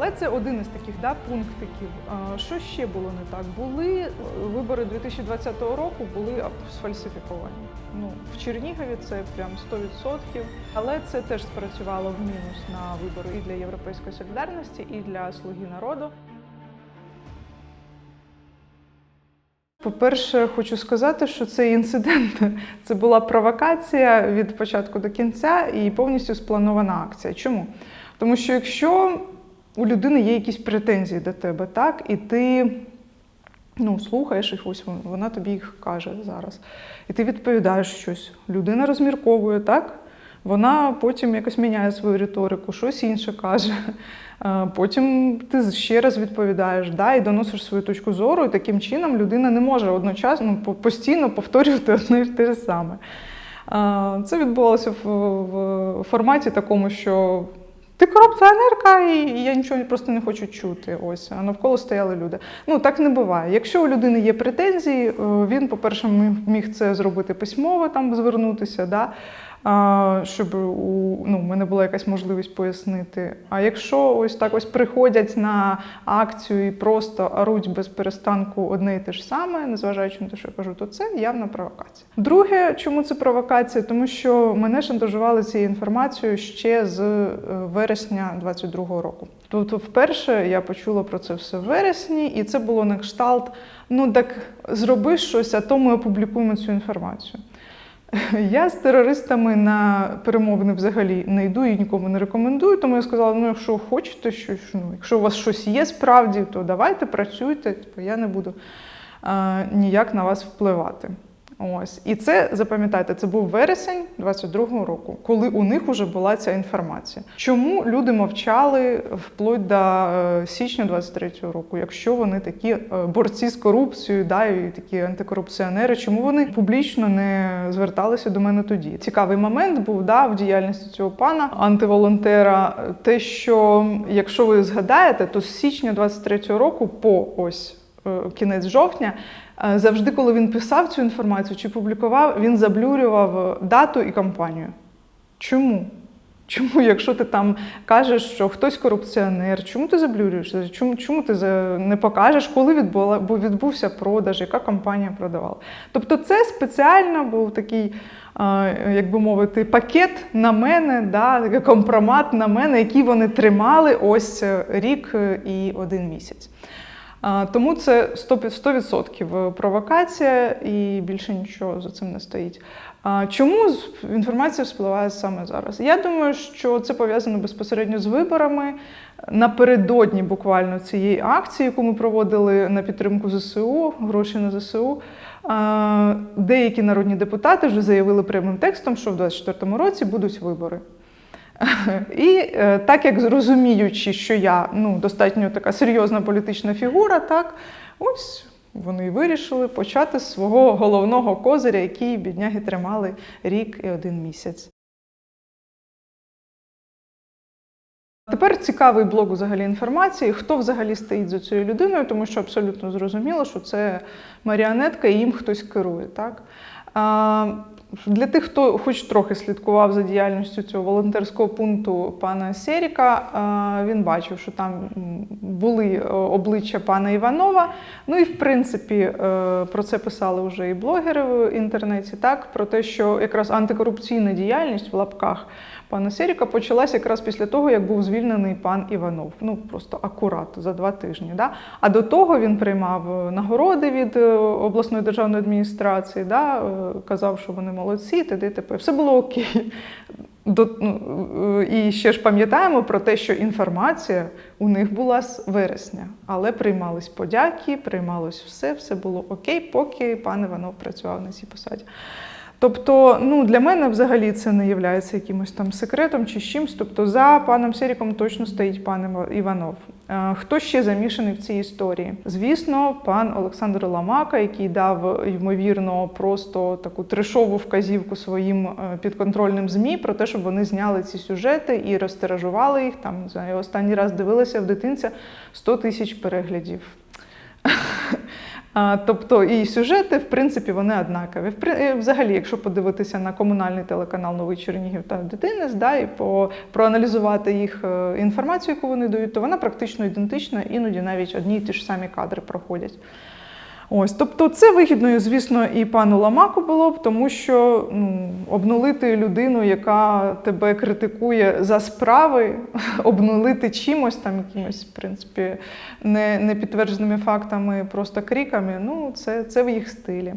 Але це один із таких да, пунктиків. Що ще було не так? Були е, вибори 2020 року, були сфальсифіковані. Ну, в Чернігові це прям 100%. Але це теж спрацювало в мінус на вибори і для Європейської солідарності, і для Слуги народу. По-перше, хочу сказати, що цей інцидент це була провокація від початку до кінця і повністю спланована акція. Чому? Тому що якщо у людини є якісь претензії до тебе, так, і ти ну, слухаєш їх, ось вона тобі їх каже зараз, і ти відповідаєш щось, людина розмірковує, так? Вона потім якось міняє свою риторику, щось інше каже. Потім ти ще раз відповідаєш да, і доносиш свою точку зору, і таким чином людина не може одночасно ну, постійно повторювати одне і те саме. Це відбувалося в форматі такому, що ти корупціонерка, і я нічого просто не хочу чути. Ось, а навколо стояли люди. Ну так не буває. Якщо у людини є претензії, е, він, по-перше, міг- це зробити письмово, там звернутися, да? Щоб у ну, мене була якась можливість пояснити. А якщо ось так ось приходять на акцію і просто оруть без перестанку одне і те ж саме, незважаючи на те, що я кажу, то це явна провокація. Друге, чому це провокація? Тому що мене шантажували цією інформацією ще з е, вересня 22-го року. Тобто, вперше я почула про це все в вересні, і це було на кшталт: ну так зроби щось, а то ми опублікуємо цю інформацію. Я з терористами на перемовини взагалі не йду і нікому не рекомендую, тому я сказала: ну, якщо хочете щось, ну, якщо у вас щось є справді, то давайте працюйте, типу, я не буду а, ніяк на вас впливати. Ось. І це запам'ятайте, це був вересень 22-го року, коли у них вже була ця інформація. Чому люди мовчали вплоть до е, січня 23-го року, якщо вони такі е, борці з корупцією, да, і такі антикорупціонери, чому вони публічно не зверталися до мене тоді? Цікавий момент був да, в діяльності цього пана антиволонтера. Те, що якщо ви згадаєте, то з січня 23-го року по ось е, кінець жовтня. Е, Завжди, коли він писав цю інформацію чи публікував, він заблюрював дату і компанію. Чому? Чому, якщо ти там кажеш, що хтось корупціонер, чому ти заблюрюєшся? Чому, чому ти не покажеш, коли відбула, бо відбувся продаж, яка компанія продавала? Тобто це спеціально був такий, е, як би мовити, пакет на мене, да, компромат на мене, який вони тримали ось е, рік е, і один місяць. Тому це 100%, 100% провокація і більше нічого за цим не стоїть. Чому інформація вспливає саме зараз? Я думаю, що це пов'язано безпосередньо з виборами. Напередодні буквально цієї акції, яку ми проводили на підтримку ЗСУ, гроші на ЗСУ. Деякі народні депутати вже заявили прямим текстом, що в 2024 році будуть вибори. І е, так як зрозуміючи, що я ну, достатньо така серйозна політична фігура, так ось вони вирішили почати з свого головного козиря, який бідняги тримали рік і один місяць. Тепер цікавий блок взагалі інформації, хто взагалі стоїть за цією людиною, тому що абсолютно зрозуміло, що це маріонетка і їм хтось керує. Так? Для тих, хто хоч трохи слідкував за діяльністю цього волонтерського пункту пана Серіка, він бачив, що там були е, обличчя пана Іванова. Ну і в принципі е, про це писали вже і блогери в інтернеті, так про те, що якраз антикорупційна діяльність в лапках пана Серіка почалась якраз після того, як був звільнений пан Іванов. Ну просто акурат за два тижні. Да? А до того він приймав е, нагороди від е, обласної державної адміністрації, да? е, казав, що вони молодці, т.д. т.п. Все було окей. До, ну, і ще ж пам'ятаємо про те, що інформація у них була з вересня, але приймались подяки, приймалось все, все було окей, поки пан Іванов працював на цій посаді. Тобто, ну для мене взагалі це не є якимось там секретом чи чимось. Тобто, за паном Серіком точно стоїть пан Іванов. Е, Хто ще замішаний в цій історії? Звісно, пан Олександр Ламака, який дав ймовірно просто таку трешову вказівку своїм е, підконтрольним змі про те, щоб вони зняли ці сюжети і розтиражували їх. Там я останній раз дивилася в дитинця 100 тисяч переглядів. Тобто і сюжети, в принципі, вони однакові. Е, Взагалі, якщо подивитися на комунальний телеканал Новий Чернігів та дитинець, да, і по, проаналізувати їх е, інформацію, яку вони дають, то вона практично ідентична, іноді навіть одні й ті ж самі кадри проходять. Ось, тобто це вигідно, звісно, і пану Ламаку було б, тому що ну, обнулити людину, яка тебе критикує за справи, обнулити чимось, там якимось, в принципі, не, не підтвердженими фактами, просто криками, ну, це, це в їх стилі.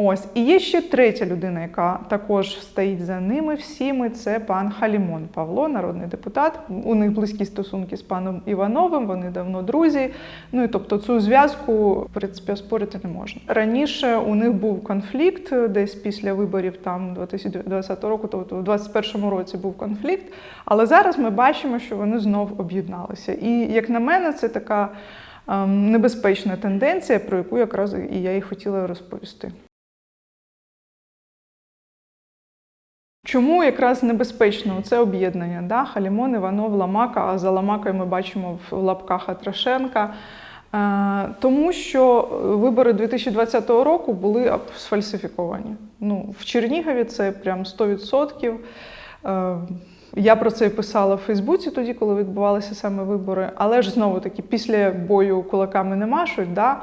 Ось. І є ще третя людина, яка також стоїть за ними всіми. Це пан Халімон Павло, народний депутат. У них близькі стосунки з паном Івановим, вони давно друзі. Ну і тобто цю зв'язку, в принципі, оспорити не можна. Раніше у них був конфлікт десь після виборів там 2020 року, тобто в 2021 році був конфлікт. Але зараз ми бачимо, що вони знов об'єдналися. І як на мене, це така ем, небезпечна тенденція, про яку якраз і я і хотіла розповісти. Чому якраз небезпечно це об'єднання? Да? Халімон, Іванов, Ламака, а за Ламакою ми бачимо в лапках Атрашенка. Е, Тому що вибори 2020 року були сфальсифіковані. Ну, в Чернігові це прям 100%. Е, Я про це писала в Фейсбуці тоді, коли відбувалися саме вибори. Але ж знову таки, після бою кулаками не машуть. Да?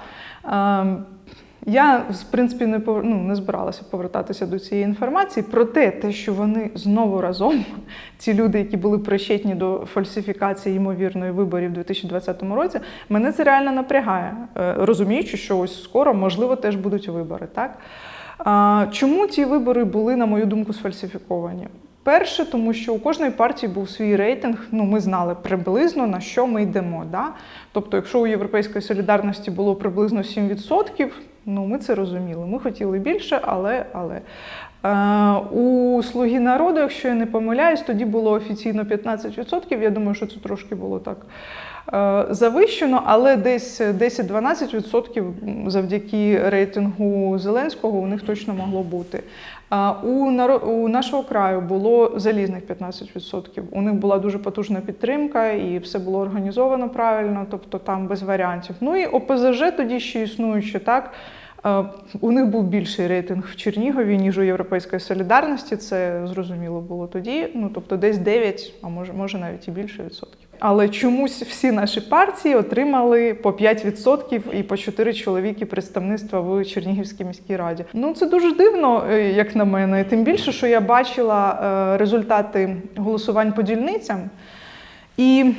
Я, в принципі, не повер... ну, не збиралася повертатися до цієї інформації. Проте, те, що вони знову разом, ці люди, які були причетні до фальсифікації ймовірної виборів у 2020 році, мене це реально напрягає, Е, розуміючи, що ось скоро, можливо, теж будуть вибори. Так? Чому ці вибори були, на мою думку, сфальсифіковані? Перше, тому що у кожної партії був свій рейтинг. Ну, ми знали приблизно на що ми йдемо. Да? Тобто, якщо у Європейської солідарності було приблизно 7%, ну ми це розуміли. Ми хотіли більше, але. але. Е, у Слуги народу, якщо я не помиляюсь, тоді було офіційно 15%. Я думаю, що це трошки було так е, завищено, але десь 10-12% завдяки рейтингу Зеленського у них точно могло бути. У, у нашого краю було залізних 15%. У них була дуже потужна підтримка, і все було організовано правильно, тобто там без варіантів. Ну і ОПЗЖ тоді ще існуючи так. У них був більший рейтинг в Чернігові, ніж у Європейської солідарності. Це зрозуміло було тоді. Ну тобто, десь 9, а може, може навіть і більше відсотків. Але чомусь всі наші партії отримали по 5% і по 4 чоловіки представництва в Чернігівській міській раді. Ну це дуже дивно, е, як на мене. Тим більше, що я бачила е, результати голосувань по дільницям. І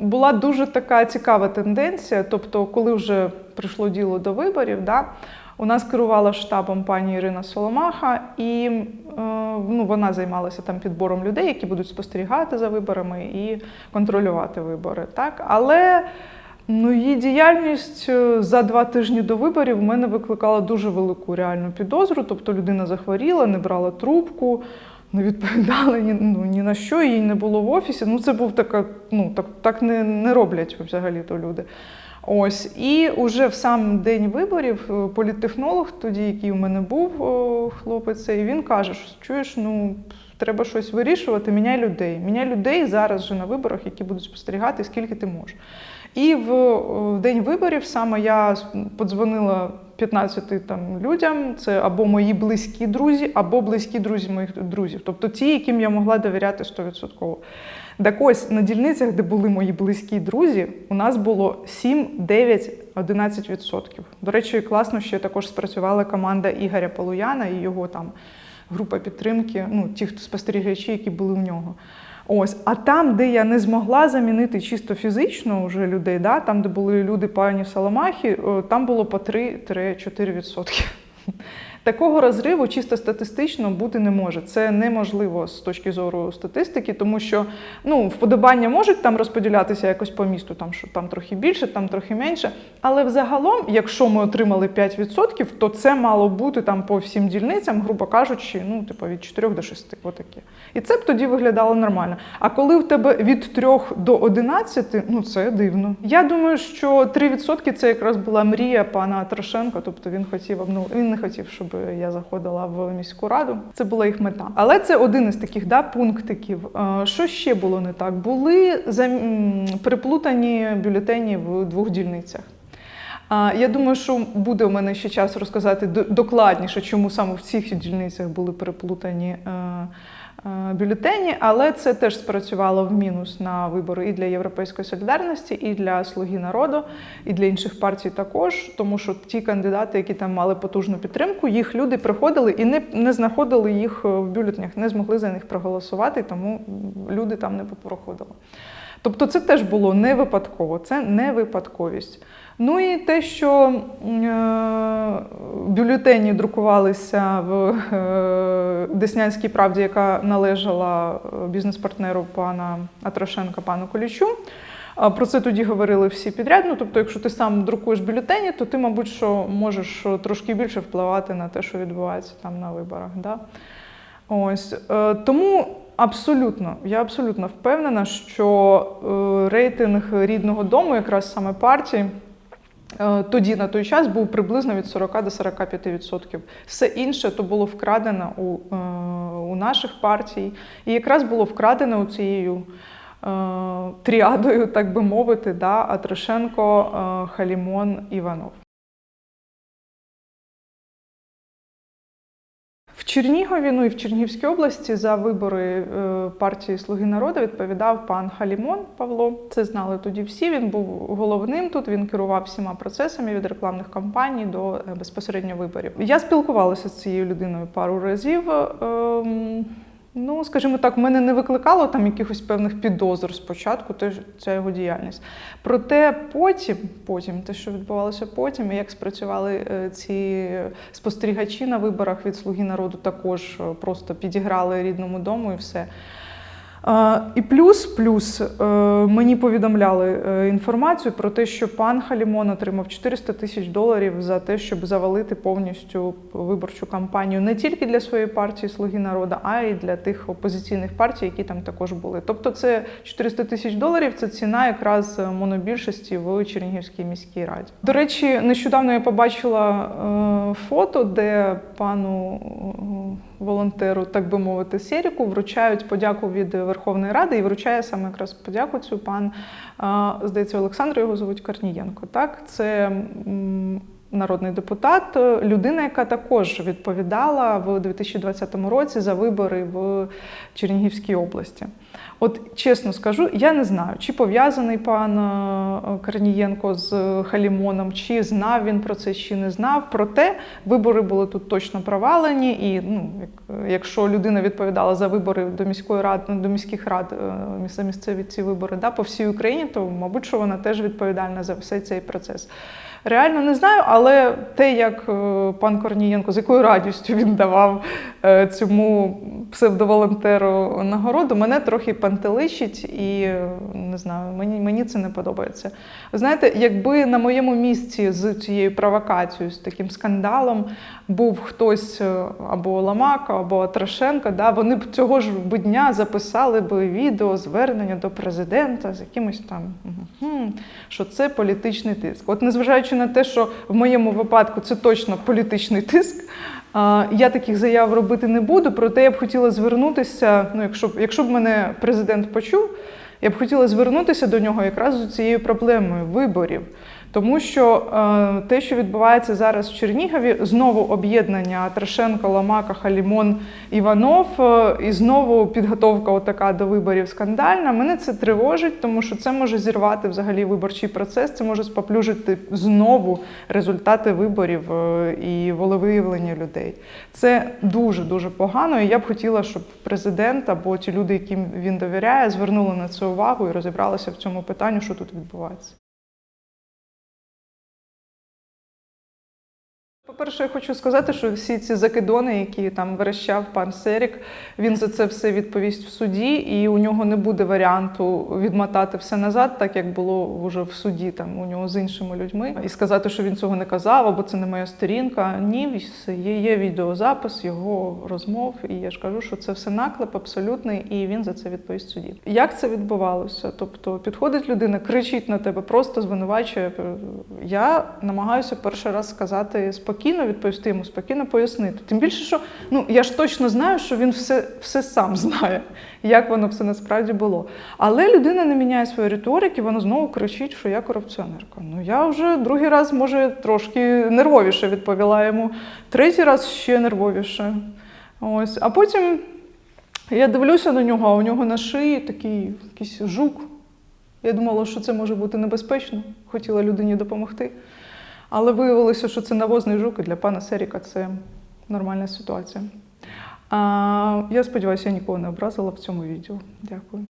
була дуже така цікава тенденція. Тобто, коли вже прийшло діло до виборів, да, у нас керувала штабом пані Ірина Соломаха, і е, ну, вона займалася там підбором людей, які будуть спостерігати за виборами і контролювати вибори. Так? Але ну, її діяльність е, за два тижні до виборів в мене викликала дуже велику реальну підозру. Тобто людина захворіла, не брала трубку. Не відповідала ні, ну, ні на що, їй не було в офісі. Ну, це був така, ну так, так не, не роблять взагалі-то люди. Ось, і уже в сам день виборів е, політтехнолог, тоді, який у мене був о, хлопець, цей, він каже, що чуєш, ну треба щось вирішувати, міняй людей. Міняй людей зараз же на виборах, які будуть спостерігати, скільки ти можеш. І в, о, в день виборів саме я подзвонила 15 там людям. Це або мої близькі друзі, або близькі друзі моїх друзів, тобто ті, яким я могла довіряти 100%. Так ось на дільницях, де були мої близькі друзі, у нас було 7, 9, 11%. До речі, класно, що також спрацювала команда Ігоря Полуяна і його там група підтримки, ну ті, хто спостерігачі, які були в нього. Ось, а там, де я не змогла замінити чисто фізично вже людей, да, там, де були люди пані Саламахи, там було по 3-4%. Такого розриву чисто статистично бути не може. Це неможливо з точки зору статистики, тому що ну, вподобання можуть там розподілятися якось по місту, там що там трохи більше, там трохи менше. Але взагалом, якщо ми отримали 5%, то це мало бути там по всім дільницям, грубо кажучи, ну, типу від 4 до 6. Отаке. І це б тоді виглядало нормально. А коли в тебе від 3 до 11, ну це дивно. Я думаю, що 3% це якраз була мрія пана Трошенка, тобто він хотів обну... він не хотів, щоб я заходила в міську раду. Це була їх мета. Але це один із таких да, пунктиків. Е, Що ще було не так? Були приплутані бюлетені в двох дільницях. Я думаю, що буде у мене ще час розказати докладніше, чому саме в цих дільницях були переплутані е, е, бюлетені, але це теж спрацювало в мінус на вибори і для Європейської солідарності, і для Слуги народу, і для інших партій також, тому що ті кандидати, які там мали потужну підтримку, їх люди приходили і не, не знаходили їх в бюлетнях, не змогли за них проголосувати, тому люди там не проходили. Тобто це теж було не випадково, це не випадковість. Ну і те, що е, бюлетені друкувалися в е, Деснянській правді, яка належала е, бізнес-партнеру пана Атрошенка, пану Колічу. Про це тоді говорили всі підряд. Ну, тобто, якщо ти сам друкуєш бюлетені, то ти, мабуть, що можеш трошки більше впливати на те, що відбувається там на виборах. Да? Ось тому абсолютно, я абсолютно впевнена, що рейтинг рідного дому, якраз саме партії, тоді на той час був приблизно від 40 до 45%. Все інше то було вкрадено у, е, у наших партій, і якраз було вкрадено у цією. е, Тріадою, так би мовити, да, Атрошенко, е, Халімон, Іванов. Чернігові, ну і в Чернігівській області за вибори е, партії Слуги народу відповідав пан Халімон Павло. Це знали тоді всі. Він був головним тут. Він керував всіма процесами від рекламних кампаній до е, безпосередньо виборів. Я спілкувалася з цією людиною пару разів. Ну, скажімо так, мене не викликало там якихось певних підозр спочатку, теж ця його діяльність. Проте потім, потім, те, що відбувалося потім, і як спрацювали е, ці спостерігачі на виборах від Слуги народу, також е, просто підіграли рідному дому і все. Е, І плюс, плюс е, мені повідомляли е, інформацію про те, що пан Халімон отримав 400 тисяч доларів за те, щоб завалити повністю виборчу кампанію не тільки для своєї партії Слуги народу, а й для тих опозиційних партій, які там також були. Тобто, це 400 тисяч доларів це ціна якраз монобільшості в Чернігівській міській раді. До речі, нещодавно я побачила е, фото, де пану е, волонтеру, так би мовити, Сєріку, вручають подяку від Верховної Ради і вручає саме якраз подяку цю пан, здається, Олександр його звуть Корнієнко. Так, це народний депутат, людина, яка також відповідала в 2020 році за вибори в Чернігівській області. От чесно скажу, я не знаю, чи пов'язаний пан е, Корнієнко з Халімоном, чи знав він про це, чи не знав. Проте вибори були тут точно провалені. І ну, якщо людина відповідала за вибори до міської ради, до міських рад е, місцеві ці вибори да, по всій Україні, то мабуть, що вона теж відповідальна за все цей процес. Реально не знаю, але те, як е, пан Корнієнко, з якою радістю він давав е, цьому псевдоволонтеру нагороду, мене трохи пантеличить і е, не знаю, мені, мені це не подобається. Знаєте, якби на моєму місці з цією провокацією, з таким скандалом був хтось або Ламака, або Трошенко, да, вони б цього ж дня записали б відео звернення до президента з якимось там, що це політичний тиск. От незважаючи на те, що в моєму випадку це точно політичний тиск. Я таких заяв робити не буду, проте я б хотіла звернутися. Ну, якщо б якщо б мене президент почув, я б хотіла звернутися до нього якраз з цією проблемою виборів. Тому що е, те, що відбувається зараз в Чернігові, знову об'єднання Трошенко, Ламака, Халімон, Іванов, е, і знову підготовка отака до виборів скандальна. Мене це тривожить, тому що це може зірвати взагалі виборчий процес, це може споплюжити знову результати виборів е, і волевиявлення людей. Це дуже дуже погано. І я б хотіла, щоб президент або ті люди, яким він довіряє, звернули на це увагу і розібралися в цьому питанні, що тут відбувається. По-перше, я хочу сказати, що всі ці закидони, які там верещав пан Серік, він за це все відповість в суді, і у нього не буде варіанту відмотати все назад, так як було вже в суді там у нього з іншими людьми, і сказати, що він цього не казав, або це не моя сторінка. Ні, є, є відеозапис його розмов, і я ж кажу, що це все наклеп абсолютний, і він за це відповість в суді. Як це відбувалося? Тобто підходить людина, кричить на тебе, просто звинувачує. Я намагаюся перший раз сказати спокійно. Спокійно відповісти йому, спокійно пояснити. Тим більше, що ну я ж точно знаю, що він все, все сам знає, як воно все насправді було. Але людина не міняє свої риторики, вона знову кричить, що я корупціонерка. Ну я вже другий раз, може, трошки нервовіше відповіла йому, третій раз ще нервовіше. Ось. А потім я дивлюся на нього, а у нього на шиї такий якийсь жук. Я думала, що це може бути небезпечно, хотіла людині допомогти. Але виявилося, що це навозний жук, і для пана Серіка це нормальна ситуація. А, я сподіваюся, я нікого не образила в цьому відео. Дякую.